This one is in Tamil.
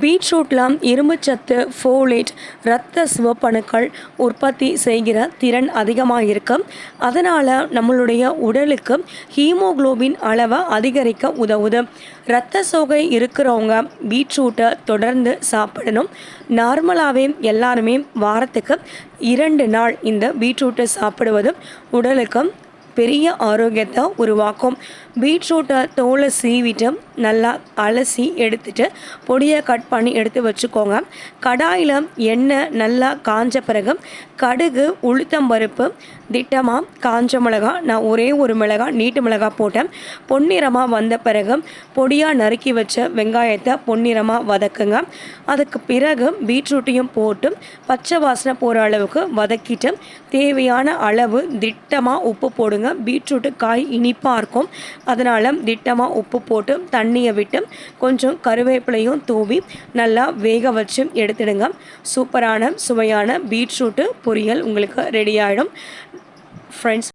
பீட்ரூட்டில் இரும்புச்சத்து ஃபோலேட் இரத்த சிவப்பணுக்கள் உற்பத்தி செய்கிற திறன் அதிகமாக இருக்கும் அதனால் நம்மளுடைய உடலுக்கு ஹீமோகுளோபின் அளவை அதிகரிக்க உதவுது. இரத்த சோகை இருக்கிறவங்க பீட்ரூட்டை தொடர்ந்து சாப்பிடணும். நார்மலாகவே எல்லாருமே வாரத்துக்கு இரண்டு நாள் இந்த பீட்ரூட்டை சாப்பிடுவது உடலுக்கு பெரிய ஆரோக்கியத்தை உருவாக்கும். பீட்ரூட்டை தோலை சீவிட்டு நல்லா அலசி எடுத்துட்டு பொடியை கட் பண்ணி எடுத்து வச்சுக்கோங்க. கடாயில் எண்ணெய் நல்லா காஞ்ச பிறகு கடுகு உளுத்தம்பருப்பு திட்டமாக காஞ்ச மிளகா நான் ஒரே ஒரு மிளகா நீட்டு மிளகா போட்டேன். பொன்னிறமாக வந்த பிறகு பொடியாக நறுக்கி வச்ச வெங்காயத்தை பொன்னிறமாக வதக்குங்க. அதுக்கு பிறகு பீட்ரூட்டையும் போட்டு பச்சை வாசனை போகிற அளவுக்கு வதக்கிட்டு தேவையான அளவு திட்டமாக உப்பு போடுங்க. பீட்ரூட்டு காய் இனிப்பாக இருக்கும். அதனால் திட்டமாக உப்பு போட்டு தண்ணி தண்ணியை விட்டு கொஞ்சம் கருவேப்பிலையும் தூவி நல்லா வேக வச்சு எடுத்துடுங்க. சூப்பரான சுவையான பீட்ரூட்டு பொரியல் உங்களுக்கு ரெடி ஆகிடும் ஃப்ரெண்ட்ஸ்